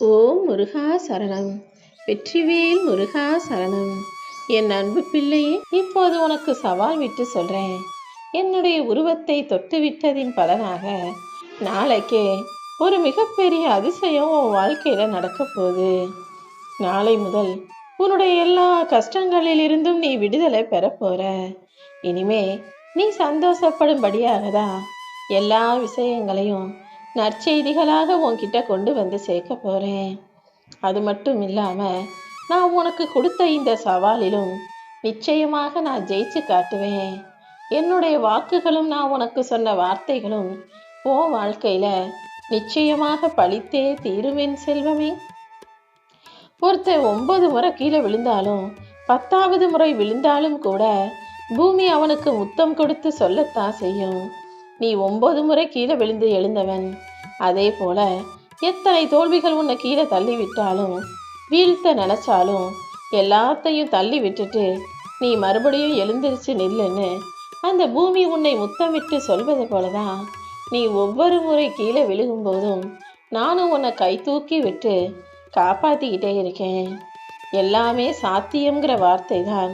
ஓம் முருகா சரணம். வெற்றிவேல் முருகா சரணம். என் அன்பு பிள்ளையே இப்போது உனக்கு சவால் விட்டு சொல்றேன். என்னுடைய உருவத்தை தொட்டு விட்டதின் பலனாக நாளைக்கே ஒரு மிகப்பெரிய அதிசயம் உன் வாழ்க்கையில நடக்க போகுது. நாளை முதல் உன்னுடைய எல்லா கஷ்டங்களிலிருந்தும் நீ விடுதலை பெறப்போற இனிமே நீ சந்தோஷப்படும்படியாக தான் எல்லா விஷயங்களையும் நற்செய்திகளாக உன்கிட்ட கொண்டு வந்து சேர்க்க போகிறேன் அது மட்டும் இல்லாமல் நான் உனக்கு கொடுத்த இந்த சவாலிலும் நிச்சயமாக நான் ஜெயிச்சு காட்டுவேன். என்னுடைய வாக்குகளும் நான் உனக்கு சொன்ன வார்த்தைகளும் உன் வாழ்க்கையில் நிச்சயமாக பழித்தே தீருவேன் செல்வமே. ஒருத்தர் ஒன்பது முறை கீழே விழுந்தாலும் பத்தாவது முறை விழுந்தாலும் கூட பூமி அவனுக்கு முத்தம் கொடுத்து சொல்லத்தான் செய்யும். நீ ஒன்பது முறை கீழே விழுந்து எழுந்தவன். அதே போல எத்தனை தோல்விகள் உன்னை கீழே தள்ளி விட்டாலும் வீழ்த்த நினைச்சாலும் எல்லாத்தையும் தள்ளி விட்டுட்டு நீ மறுபடியும் எழுந்திருச்சு நில்லுன்னு அந்த பூமி உன்னை முத்தமிட்டு சொல்வது போலதான் நீ ஒவ்வொரு முறை கீழே விழுகும்போதும் நானும் உன்னை கை தூக்கி விட்டு காப்பாத்திக்கிட்டே இருக்கேன். எல்லாமே சாத்தியம்ங்கிற வார்த்தை தான்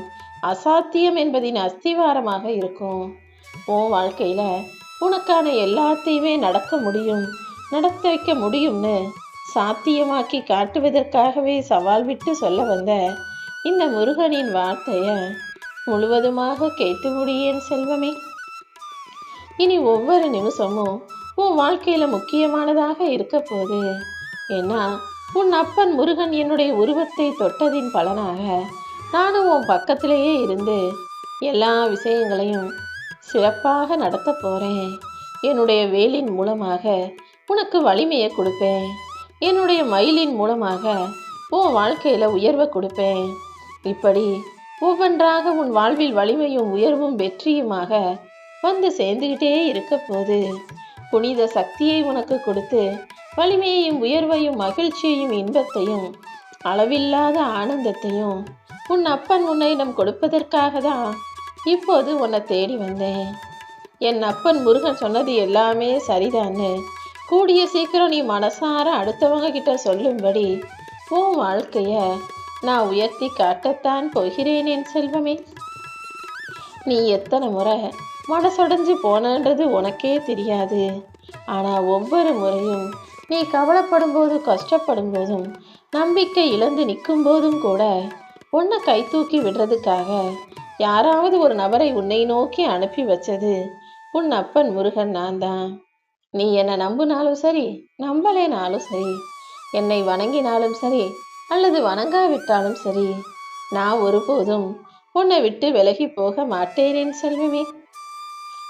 அசாத்தியம் என்பதின் அஸ்திவாரமாக இருக்கும். உன் வாழ்க்கையில உனக்கான எல்லாத்தையுமே நடக்க முடியும். நடத்த வைக்க முடியும்னு சாத்தியமாக்கி காட்டுவதற்காகவே சவால் விட்டு சொல்ல வந்த இந்த முருகனின் வார்த்தையை முழுவதுமாக கேட்டு முடியேன் செல்வமே. இனி ஒவ்வொரு நிமிஷமும் உன் வாழ்க்கையில் முக்கியமானதாக இருக்க போது ஏன்னா உன் அப்பன் முருகன் என்னுடைய உருவத்தை தொட்டதின் பலனாக நானும் உன் பக்கத்திலேயே இருந்து எல்லா விஷயங்களையும் சிறப்பாக நடத்த போறேன். என்னுடைய வேலின் மூலமாக உனக்கு வலிமையை கொடுப்பேன். என்னுடைய மயிலின் மூலமாக உன் வாழ்க்கையில் உயர்வை கொடுப்பேன். இப்படி ஒவ்வொன்றாக உன் வாழ்வில் வலிமையும் உயர்வும் வெற்றியுமாக வந்து சேர்ந்துக்கிட்டே இருக்க போது புனித சக்தியை உனக்கு கொடுத்து வலிமையையும் உயர்வையும் மகிழ்ச்சியையும் இன்பத்தையும் அளவில்லாத ஆனந்தத்தையும் உன் அப்பன் உன்னிடம் கொடுப்பதற்காக தான் இப்போது உன்னை தேடி வந்தேன். என் அப்பன் முருகன் சொன்னது எல்லாமே சரிதான்னு கூடிய சீக்கிரம் நீ மனசார அடுத்தவங்க கிட்ட சொல்லும்படி உன் வாழ்க்கைய நான் உயர்த்தி காட்டத்தான் போகிறேன் என் செல்வமே. நீ எத்தனை முறை மனசடைஞ்சு போனன்றது உனக்கே தெரியாது. ஆனால் ஒவ்வொரு முறையும் நீ கவலைப்படும் போதும் கஷ்டப்படும் போதும் நம்பிக்கை இழந்து நிற்கும் போதும் கூட உன்னை கை தூக்கி விடுறதுக்காக யாராவது ஒரு நபரை உன்னை நோக்கி அனுப்பி வச்சது உன் அப்பன் முருகன் நான் தான் நீ என்னை நம்பினாலும் சரி நம்பலேனாலும் சரி என்னை வணங்கினாலும் சரி அல்லது வணங்காவிட்டாலும் சரி நான் ஒருபோதும் உன்னை விட்டு விலகி போக மாட்டேனேன் செல்வமே.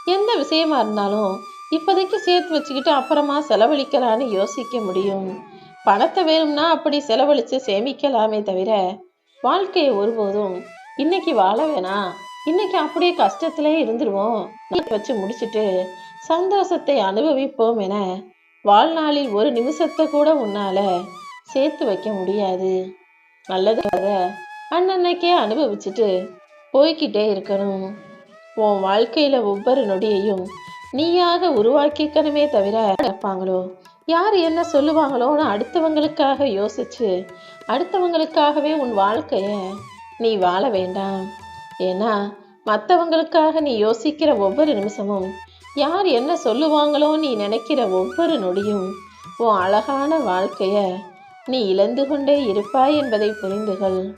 எந்த விஷயமா இருந்தாலும் இப்போதைக்கு சேர்த்து வச்சுக்கிட்டு அப்புறமா செலவழிக்கலான்னு யோசிக்க முடியும். பணத்தை வேணும்னா அப்படி செலவழித்து சேமிக்கலாமே தவிர வாழ்க்கையை ஒருபோதும் இன்னைக்கு வாழ வேணாம். இன்னைக்கு அப்படியே கஷ்டத்திலே இருந்துருவோம். வச்சு முடிச்சுட்டு சந்தோஷத்தை அனுபவிப்போம் என வாழ்நாளில் ஒரு நிமிஷத்தை கூட உன்னால சேர்த்து வைக்க முடியாது. நல்லதாக அன்னன்னைக்கே அனுபவிச்சுட்டு போய்கிட்டே இருக்கணும். உன் வாழ்க்கையில ஒவ்வொரு நொடியையும் நீயாக உருவாக்கிக்கணுமே தவிர நினைப்பாங்களோ? யார் என்ன சொல்லுவாங்களோன்னு அடுத்தவங்களுக்காக யோசிச்சு அடுத்தவங்களுக்காகவே உன் வாழ்க்கைய நீ வாழ வேண்டாம். ஏன்னா மற்றவங்களுக்காக நீ யோசிக்கிற ஒவ்வொரு நிமிஷமும் யார் என்ன சொல்லுவாங்களோ நீ நினைக்கிற ஒவ்வொரு நொடியும் உன் அழகான வாழ்க்கைய நீ இழந்து கொண்டே இருப்பாய் என்பதை புரிந்துகள்.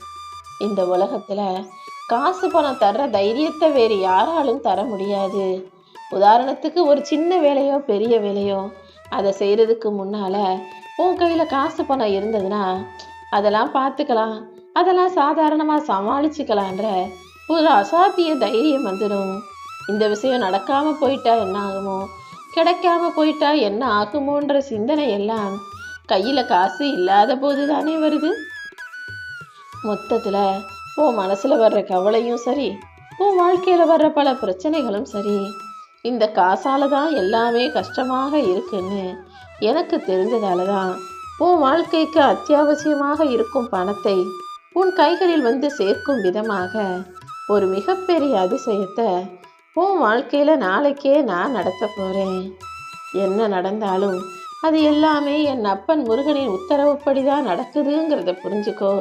இந்த உலகத்துல காசு பணம் தர்ற தைரியத்தை வேறு யாராலும் தர முடியாது. உதாரணத்துக்கு ஒரு சின்ன வேலையோ பெரிய வேலையோ அதை செய்கிறதுக்கு முன்னால் உன் கையில் காசு பணம் இருந்ததுன்னா அதெல்லாம் பார்த்துக்கலாம் அதெல்லாம் சாதாரணமாக சமாளிச்சுக்கலான்ற ஒரு அசாத்திய தைரியம் வந்துடும் இந்த விஷயம் நடக்காம போயிட்டா என்ன ஆகுமோ? கிடைக்காம போயிட்டா என்ன ஆகுமோன்ற சிந்தனை எல்லாம் கையில காசு இல்லாத போது தானே வருது. மொத்தத்துல உன் மனசுல வர்ற கவலையும் சரி உன் வாழ்க்கையில வர்ற பல பிரச்சனைகளும் சரி இந்த காசால தான் எல்லாமே கஷ்டமாக இருக்குன்னு எனக்கு தெரிஞ்சதால தான் உன் வாழ்க்கைக்கு அத்தியாவசியமாக இருக்கும் பணத்தை உன் கைகளில் வந்து சேர்க்கும் விதமாக ஒரு மிகப்பெரிய அதிசயத்தை உன் வாழ்க்கையில் நாளைக்கே நான் நடத்த போகிறேன் என்ன நடந்தாலும் அது எல்லாமே என் அப்பன் முருகனின் உத்தரவுப்படி தான் நடக்குதுங்கிறத புரிஞ்சுக்கோ.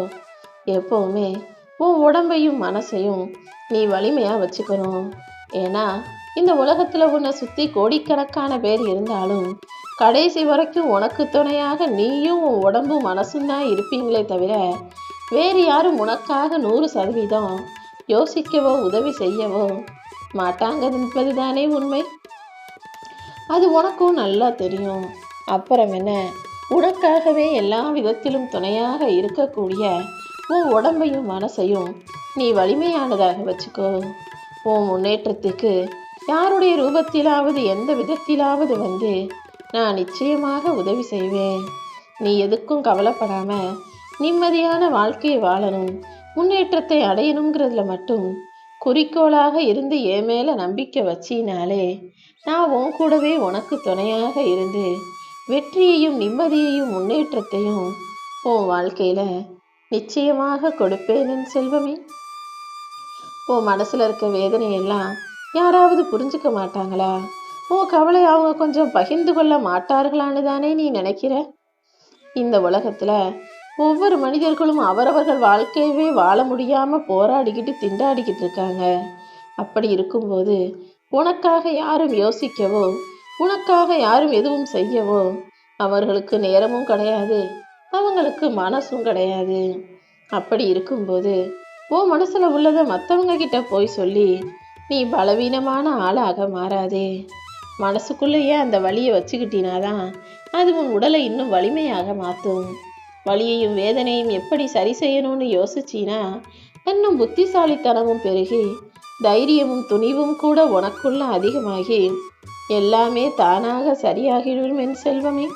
எப்போவுமே உன் உடம்பையும் மனசையும் நீ வலிமையாக வச்சுக்கணும். ஏன்னா இந்த உலகத்தில் உன்னை சுற்றி கோடிக்கணக்கான பேர் இருந்தாலும் கடைசி வரைக்கும் உனக்கு துணையாக நீயும் உன் உடம்பும் மனசும் தான் இருப்பீங்களே தவிர வேறு யாரும் உனக்காக நூறு சதவீதம் யோசிக்கவோ உதவி செய்யவோ மாட்டாங்க என்பது தானே உண்மை. அது உனக்கும் நல்லா தெரியும். அப்புறம் என்ன? உனக்காகவே எல்லா விதத்திலும் துணையாக இருக்கக்கூடிய உன் உடம்பையும் மனசையும் நீ வலிமையானதாக வச்சுக்கோ. உன் முன்னேற்றத்துக்கு யாருடைய ரூபத்திலாவது எந்த விதத்திலாவது வந்து நான் நிச்சயமாக உதவி செய்வேன். நீ எதுக்கும் கவலைப்படாம நிம்மதியான வாழ்க்கையை வாழணும். முன்னேற்றத்தை அடையணுங்கிறதுல மட்டும் குறிக்கோளாக இருந்து என் மேல நம்பிக்கை வச்சினாலே நான் உன் கூடவே உனக்கு துணையாக இருந்து வெற்றியையும் நிம்மதியையும் முன்னேற்றத்தையும் உன் வாழ்க்கையில நிச்சயமாக கொடுப்பேன் என் செல்வமே. உன் மனசுல இருக்க வேதனையெல்லாம் யாராவது புரிஞ்சுக்க மாட்டாங்களா? உன் கவலை அவங்க கொஞ்சம் பகிர்ந்து கொள்ள மாட்டார்களான்னு தானே நீ நினைக்கிற? இந்த உலகத்துல ஒவ்வொரு மனிதர்களும் அவரவர்கள் வாழ்க்கையவே வாழ முடியாம போராடிக்கிட்டு திண்டாடிக்கிட்டு இருக்காங்க. அப்படி இருக்கும்போது உனக்காக யாரும் யோசிக்கவோ உனக்காக யாரும் எதுவும் செய்யவோ அவர்களுக்கு நேரமும் கிடையாது அவங்களுக்கு மனசும் கிடையாது. அப்படி இருக்கும்போது உன் மனசுல உள்ளதை மற்றவங்க கிட்ட போய் சொல்லி நீ பலவீனமான ஆளாக மாறாதே. மனசுக்குள்ளேயே அந்த வலியை வச்சுக்கிட்டினாதான் அது உன் உடலை இன்னும் வலிமையாக மாற்றும் வலியையும் வேதனையும் எப்படி சரி செய்யணும்னு யோசிச்சினா இன்னும் புத்திசாலித்தனமும் பெருகி தைரியமும் துணிவும் கூட உனக்குள்ள அதிகமாகி எல்லாமே தானாக சரியாகிடும் என் செல்வமே.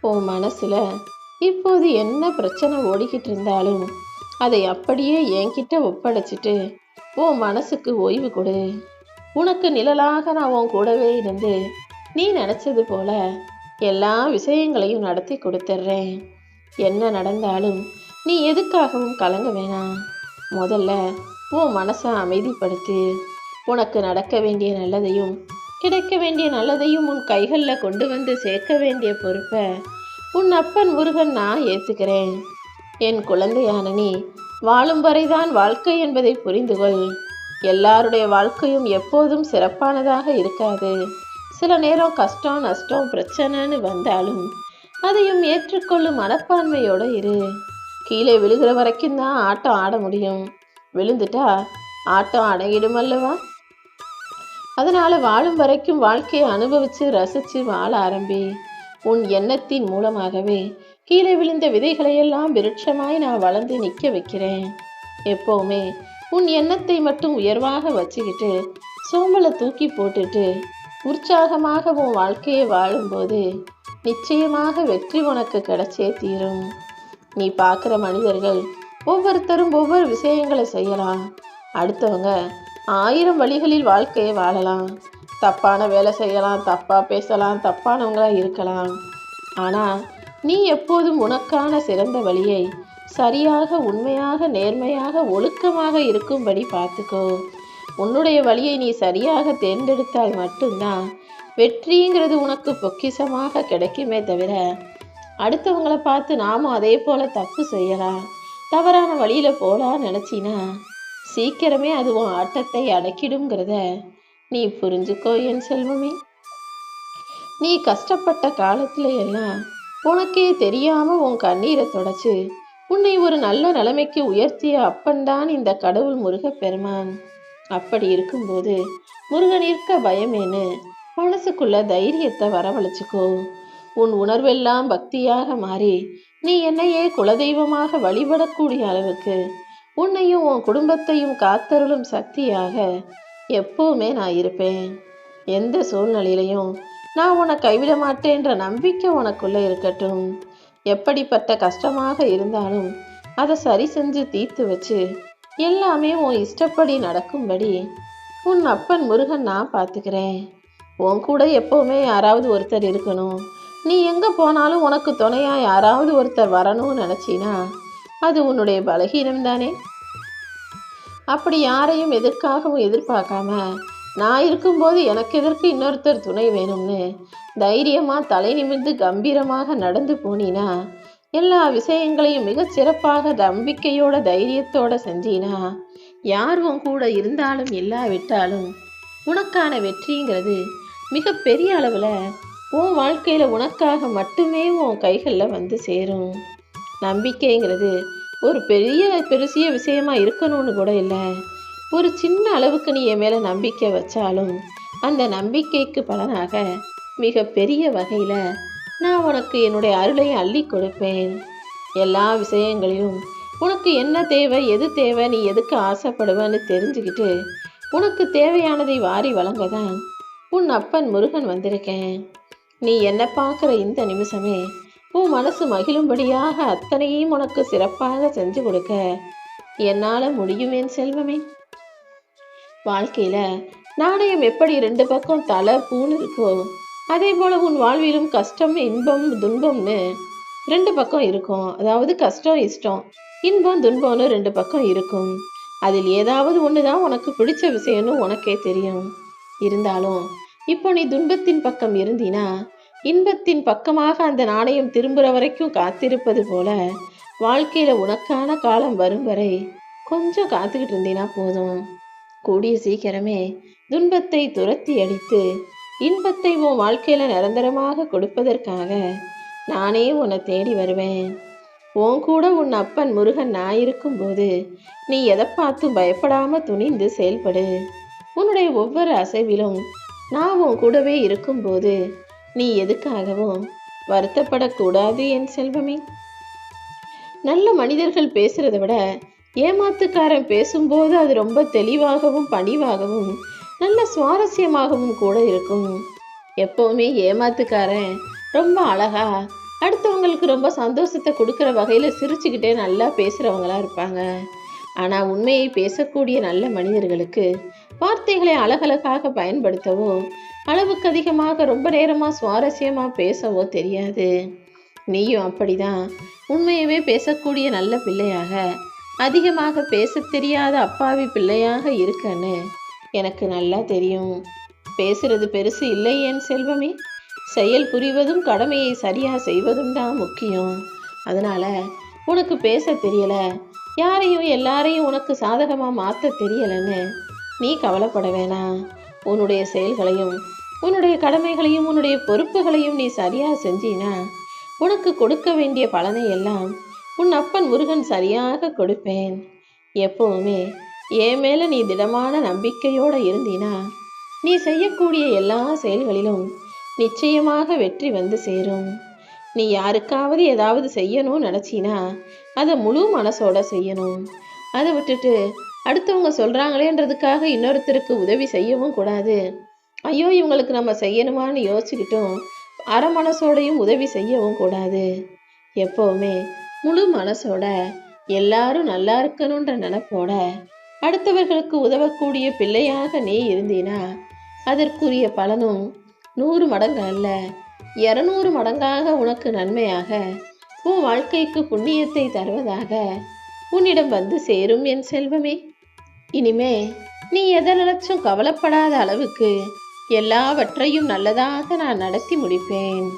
உன் மனசுல இப்போது என்ன பிரச்சனை ஓடிக்கிட்டு இருந்தாலும் அதை அப்படியே என்கிட்ட ஒப்படைச்சிட்டு உன் மனசுக்கு ஓய்வு கொடு. உனக்கு நிழலாக நான் உன் கூடவே இருந்து நீ நினச்சது போல எல்லா விஷயங்களையும் நடத்தி கொடுத்துட்றேன் என்ன நடந்தாலும் நீ எதுக்காகவும் கலங்க வேணாம். முதல்ல உன் மனசை அமைதிப்படுத்து. உனக்கு நடக்க வேண்டிய நல்லதையும் கிடைக்க வேண்டிய நல்லதையும் உன் கைகளில் கொண்டு வந்து சேர்க்க வேண்டிய பொறுப்பை உன் அப்பன் முருகன் நான் ஏற்றுக்கிறேன் என் குழந்தையான நீ வாழும் வரைதான் வாழ்க்கை என்பதை புரிந்து கொள் எல்லாருடைய வாழ்க்கையும் எப்போதும் சிறப்பானதாக இருக்காது. சில நேரம் கஷ்டம் நஷ்டம் பிரச்சனைன்னு வந்தாலும் அதையும் ஏற்றுக்கொள்ளும் மனப்பான்மையோட இரு. கீழே விழுகிற வரைக்கும் தான் ஆட்டம் ஆட முடியும். விழுந்துட்டா ஆட்டம் அடங்கிடும் அல்லவா? அதனால் வாழும் வரைக்கும் வாழ்க்கையை அனுபவித்து ரசித்து வாழ ஆரம்பி. உன் எண்ணத்தின் மூலமாகவே கீழே விழுந்த விதைகளையெல்லாம் விருட்சமாய் நான் வளர்ந்து நிற்க வைக்கிறேன். எப்போவுமே உன் எண்ணத்தை மட்டும் உயர்வாக வச்சுக்கிட்டு சோம்பலை தூக்கி போட்டுட்டு உற்சாகமாக உன் வாழ்க்கையை வாழும்போது நிச்சயமாக வெற்றி உனக்கு கிடைச்சே தீரும். நீ பார்க்குற மனிதர்கள் ஒவ்வொருத்தரும் ஒவ்வொரு விஷயங்களை செய்யலாம். அடுத்தவங்க ஆயிரம் வழிகளில் வாழ்க்கையை வாழலாம். தப்பான வேலை செய்யலாம் தப்பாக பேசலாம் தப்பானவங்களாக இருக்கலாம். ஆனால் நீ எப்போதும் உனக்கான சிறந்த வழியை சரியாக உண்மையாக நேர்மையாக ஒழுக்கமாக இருக்கும்படி பார்த்துக்கோ. உன்னுடைய வழியை நீ சரியாக தேர்ந்தெடுத்தால் மட்டும்தான் வெற்றிங்கிறது உனக்கு பொக்கிஷமாக கிடைக்குமே தவிர அடுத்தவங்கள பார்த்து நாமும் அதே போல தப்பு செய்யலாம் தவறான வழியில போலாம் நினைச்சினா சீக்கிரமே அது உன் ஆட்டத்தை அடக்கிடுங்கிறத நீ புரிஞ்சுக்கோ என் செல்வமே. நீ கஷ்டப்பட்ட காலத்துல எல்லாம் உனக்கே தெரியாம உன் கண்ணீரை தொடச்சு உன்னை ஒரு நல்ல நிலைமைக்கு உயர்த்திய அப்பன்தான் இந்த கடவுள் முருகப்பெருமான். அப்படி இருக்கும்போது முருகனிற்க பயமேன்னு மனசுக்குள்ள தைரியத்தை வரவழைச்சுக்கோ. உன் உணர்வெல்லாம் பக்தியாக மாறி நீ என்னையே குலதெய்வமாக வழிபடக்கூடிய அளவுக்கு உன்னையும் உன் குடும்பத்தையும் காத்தருளும் சக்தியாக எப்பவுமே நான் இருப்பேன். எந்த சூழ்நிலையிலையும் நான் உன்னை கைவிட மாட்டேன்ற நம்பிக்கை உனக்குள்ள இருக்கட்டும். எப்படிப்பட்ட கஷ்டமாக இருந்தாலும் அதை சரி செஞ்சு தீர்த்து வச்சு எல்லாமே உன் இஷ்டப்படி நடக்கும்படி உன் அப்பன் முருகன் நான் பார்த்துக்கிறேன். உன் கூட எப்போவுமே யாராவது ஒருத்தர் இருக்கணும். நீ எங்கே போனாலும் உனக்கு துணையாக யாராவது ஒருத்தர் வரணும்னு நினச்சினா அது உன்னுடைய பலகீனம் தானே? அப்படி யாரையும் எதற்காகவும் எதிர்பார்க்காம நான் இருக்கும்போது எனக்கு எதற்கு இன்னொருத்தர் துணை வேணும்னு தைரியமாக தலை நிமிர்ந்து கம்பீரமாக நடந்து போனினா எல்லா விஷயங்களையும் மிகச் சிறப்பாக நம்பிக்கையோட தைரியத்தோட செஞ்சீனா யார் உன் கூட இருந்தாலும் இல்லாவிட்டாலும் உனக்கான வெற்றிங்கிறது மிக பெரிய அளவில் உன் வாழ்க்கையில் உனக்காக மட்டுமே உன் கைகளில் வந்து சேரும். நம்பிக்கைங்கிறது ஒரு பெரிய பெருசிய விஷயமா இருக்கணும்னு கூட இல்லை. ஒரு சின்ன அளவுக்கு நீ என் மேலே நம்பிக்கை வச்சாலும் அந்த நம்பிக்கைக்கு பலனாக மிக பெரிய வகையில் நான் உனக்கு என்னுடைய அருளை அள்ளி கொடுப்பேன். எல்லா விஷயங்களிலும் உனக்கு என்ன தேவை எது தேவை நீ எதுக்கு ஆசைப்படுவேன்னு தெரிஞ்சுக்கிட்டு உனக்கு தேவையானதை வாரி வழங்க தான் உன் அப்பன் முருகன் வந்திருக்கேன். நீ என்ன பார்க்குற இந்த நிமிஷமே உன் மனசு மகிழும்படியாக அத்தனையும் உனக்கு சிறப்பாக செஞ்சு கொடுக்க என்னால் முடியும் என் செல்வமே. வாழ்க்கையில் நாணயம் எப்படி ரெண்டு பக்கம் தலை பூன்னு இருக்கோ அதே போல் உன் வாழ்விலும் கஷ்டம் இன்பம் துன்பம்னு ரெண்டு பக்கம் இருக்கும். அதாவது கஷ்டம் இஷ்டம் இன்பம் துன்பம்னு ரெண்டு பக்கம் இருக்கும். அதில் ஏதாவது ஒன்று தான் உனக்கு பிடிச்ச விஷயம்னு உனக்கே தெரியும். இருந்தாலும் இப்போ நீ துன்பத்தின் பக்கம் இருந்தினா இன்பத்தின் பக்கமாக அந்த நாணயம் திரும்புகிற வரைக்கும் காத்திருப்பது போல வாழ்க்கையில் உனக்கான காலம் வரும் வரை கொஞ்சம் காத்துக்கிட்டு இருந்தீனா போதும். கூடிய சீக்கிரமே துன்பத்தை துரத்தி அடித்து இன்பத்தை உன் வாழ்க்கையில் நிரந்தரமாக கொடுப்பதற்காக நானே உன்னை தேடி வருவேன். உன் கூட உன் அப்பன் முருகன் நான் இருக்கும்போது நீ எதை பார்த்தும் பயப்படாம துணிந்து செயல்படு. உன்னுடைய ஒவ்வொரு அசைவிலும் நான் உன் கூடவே இருக்கும்போது நீ எதுக்காகவும் வருத்தப்படக்கூடாது என் செல்வமே. நல்ல மனிதர்கள் பேசுறதை விட ஏமாத்துக்காரன் பேசும்போது அது ரொம்ப தெளிவாகவும் பணிவாகவும் நல்ல சுவாரஸ்யமாகவும் கூட இருக்கும். எப்பவுமே ஏமாத்துக்காரன். ரொம்ப அழகா அடுத்தவங்களுக்கு ரொம்ப சந்தோஷத்தை கொடுக்குற வகையில் சிரிச்சுக்கிட்டே நல்லா பேசுகிறவங்களா இருப்பாங்க. ஆனால் உண்மையை பேசக்கூடிய நல்ல மனிதர்களுக்கு வார்த்தைகளை அழகழகாக பயன்படுத்தவோ அளவுக்கு அதிகமாக ரொம்ப நேரமாக சுவாரஸ்யமாக பேசவோ தெரியாது. நீயும் அப்படிதான். உண்மையவே பேசக்கூடிய நல்ல பிள்ளையாக அதிகமாக பேச தெரியாத அப்பாவி பிள்ளையாக இருக்கன்னு எனக்கு நல்லா தெரியும். பேசுறது பெருசு இல்லை என் செல்வமே? செயல் புரிவதும் கடமையை சரியா செய்வதும் தான் முக்கியம். அதனால உனக்கு பேச தெரியல. யாரையும் எல்லாரையும் உனக்கு சாதகமாக மாற்ற தெரியலன்னு நீ கவலைப்பட வேணாம். உன்னுடைய செயல்களையும் உன்னுடைய கடமைகளையும் உன்னுடைய பொறுப்புகளையும் நீ சரியாக செஞ்சினா உனக்கு கொடுக்க வேண்டிய பலனை எல்லாம் உன் அப்பன் முருகன் சரியாக கொடுப்பேன். எப்பவுமே என் மேலே நீ திடமான நம்பிக்கையோடு இருந்தினா நீ செய்யக்கூடிய எல்லா செயல்களிலும் நிச்சயமாக வெற்றி வந்து சேரும். நீ யாருக்காவது ஏதாவது செய்யணும்னு நினச்சினா அதை முழு மனசோட செய்யணும். அதை விட்டுட்டு அடுத்தவங்க சொல்கிறாங்களேன்றதுக்காக இன்னொருத்தருக்கு உதவி செய்யவும் கூடாது. ஐயோ இவங்களுக்கு நம்ம செய்யணுமான்னு யோசிச்சுக்கிட்டும் அரை மனசோடையும் உதவி செய்யவும் கூடாது. எப்போவுமே முழு மனசோட எல்லாரும் நல்லா இருக்கணுன்ற நினப்போட அடுத்தவர்களுக்கு உதவக்கூடிய பிள்ளையாக நீ இருந்தீனா? அதற்குரிய பலனும் நூறு மடங்கு அல்ல. இரநூறு மடங்காக உனக்கு நன்மையாக உன் வாழ்க்கைக்கு புண்ணியத்தை தருவதாக உன்னிடம் வந்து சேரும் என் செல்வமே. இனிமே நீ எதை நினைச்சும் கவலைப்படாத அளவுக்கு எல்லாவற்றையும் நல்லதாக நான் நடத்தி முடிப்பேன்.